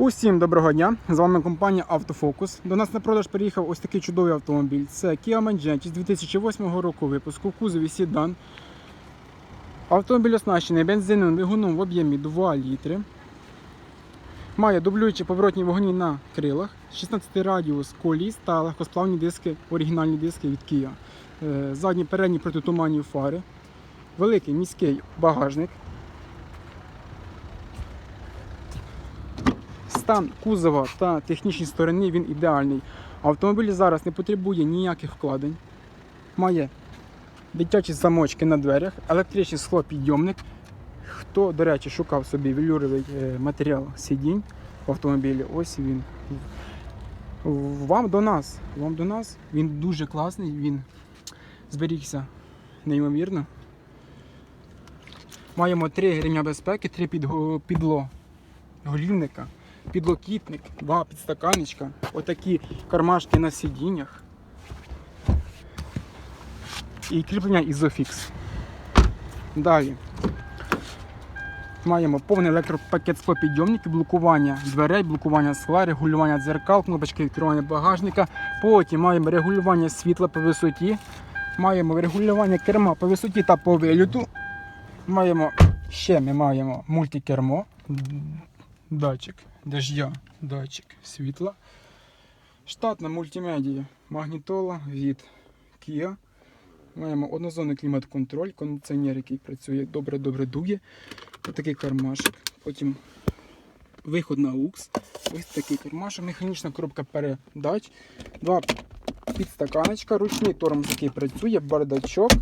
Усім доброго дня! З вами компанія Автофокус. До нас на продаж приїхав ось такий чудовий автомобіль. Це Kia Mangentis 2008 року випуску в кузові Сідан. Автомобіль оснащений бензиновим двигуном в об'ємі 2 літри. Має дублюючі поворотні вогні на крилах, 16 радіус коліс та легкосплавні диски, оригінальні диски від Kia. Е, Задні передні протитуманні фари, великий міський багажник. Стан кузова та технічні сторони він ідеальний. Автомобіль зараз не потребує ніяких вкладень. Має дитячі замочки на дверях, електричний склопідйомник. Хто, до речі, шукав собі велюровий е, матеріал сидінь в автомобілі, ось він. Вам до нас. Вам до нас. Він дуже класний, він зберігся неймовірно. Маємо три ремня безпеки, три підло голівника підлокітник, два підстаканечка, отакі кармашки на сидіннях і кріплення Isofix. Далі маємо повний електропакет склопідйомників, блокування дверей, блокування скла, регулювання дзеркал, кнопочки відкривання багажника. Потім маємо регулювання світла по висоті, маємо регулювання керма по висоті та по виліту. Маємо ще ми маємо мультикермо, датчик дождя, датчик світла. Штатна мультимедія магнітола від Kia. Маємо однозонний клімат-контроль, кондиціонер, який працює добре-добре дує. Отакий кармашик. Потім виход на УКС. Ось такий кармашик, механічна коробка передач. Два підстаканочка, ручний тормоз, який працює, бардачок.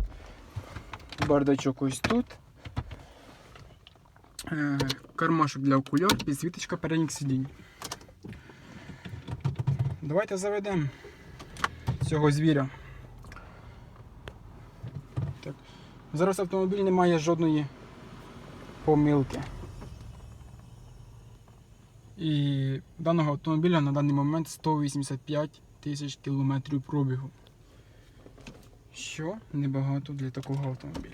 Бардачок ось тут. Е, кармашок для окуляр, підсвіточка передніх сидінь. Давайте заведемо цього звіря. Так. Зараз автомобіль не має жодної помилки. І даного автомобіля на даний момент 185 тисяч кілометрів пробігу. Що небагато для такого автомобіля.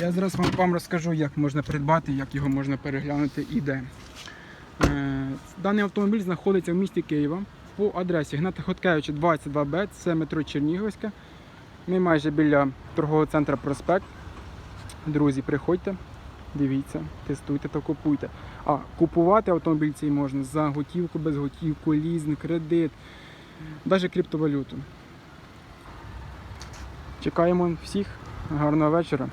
Я зараз вам, вам розкажу, як можна придбати, як його можна переглянути і де. Е, Даний автомобіль знаходиться в місті Києва по адресі Гната Хоткевича 22Б, це метро Чернігівська. Ми майже біля торгового центру Проспект. Друзі, приходьте, дивіться, тестуйте та купуйте. А купувати автомобіль цей можна за готівку, без готівку, лізинг, кредит, навіть криптовалюту. Чекаємо всіх. Гарного вечора.